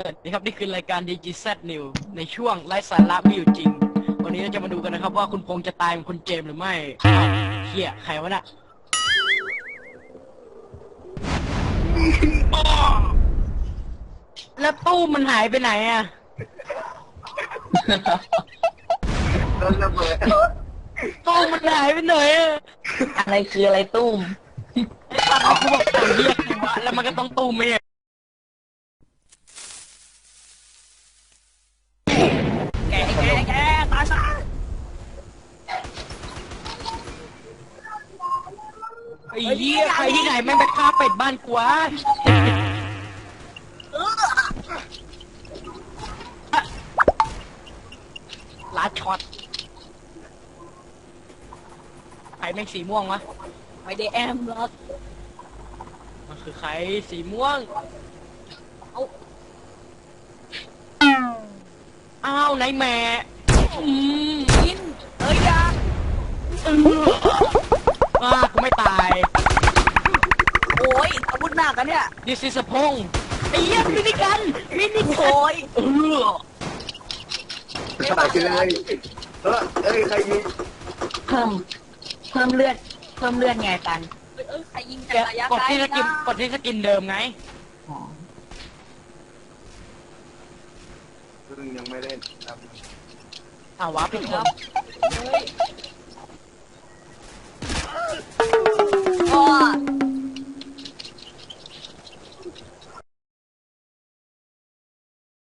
สวัสดีครับนี่คือรายการ DGZ New ในช่วงไร้สาระไม่อยู่จริง วันนี้เราจะมาดูกันนะครับว่าคุณพงษ์จะตายเป็นคุณเจมส์หรือไม่อ้าวเฮียใครวะน่ะอ้อแล้วตู้มันหายไปไหนอะโดนระเบิดตู้มันหายไปไหนอะอะไรคืออะไรตุ้มไอ้สัตว์เอากูบอกตัวเฮียใครวะแล้วมันก็ต้องตู้มเอง แกแกแกตายซะไอ้เหี้ยใครที่ไหนแม่งไปฆ่าเป็ดบ้านกวะลาดช็อตใครแม่งสีม่วงวะไม่ได้แอมหรอกมันคือใครสีม่วง เอาาวไหนแม่อืมกินเอ้ยอยาเอออ่ากูไม่ตาย โอ้ยอาวุธหนักอะเนี่ย This is a พงไอ้เหี้ยมินิกันมินิกันโอ้ยเออตายเลยเออเอ้ยใครยิงเพิ่มเพิ่มเลือดเพิ่มเลือดไงตัน เออใครยิงแกจากระยะกดไกลที่สกินนะกดที่สกินเดิมไง อ๋อ ซึ่งยังไม่เล่นครับอ้าววะพี่คครัรับบเฮ้ยก็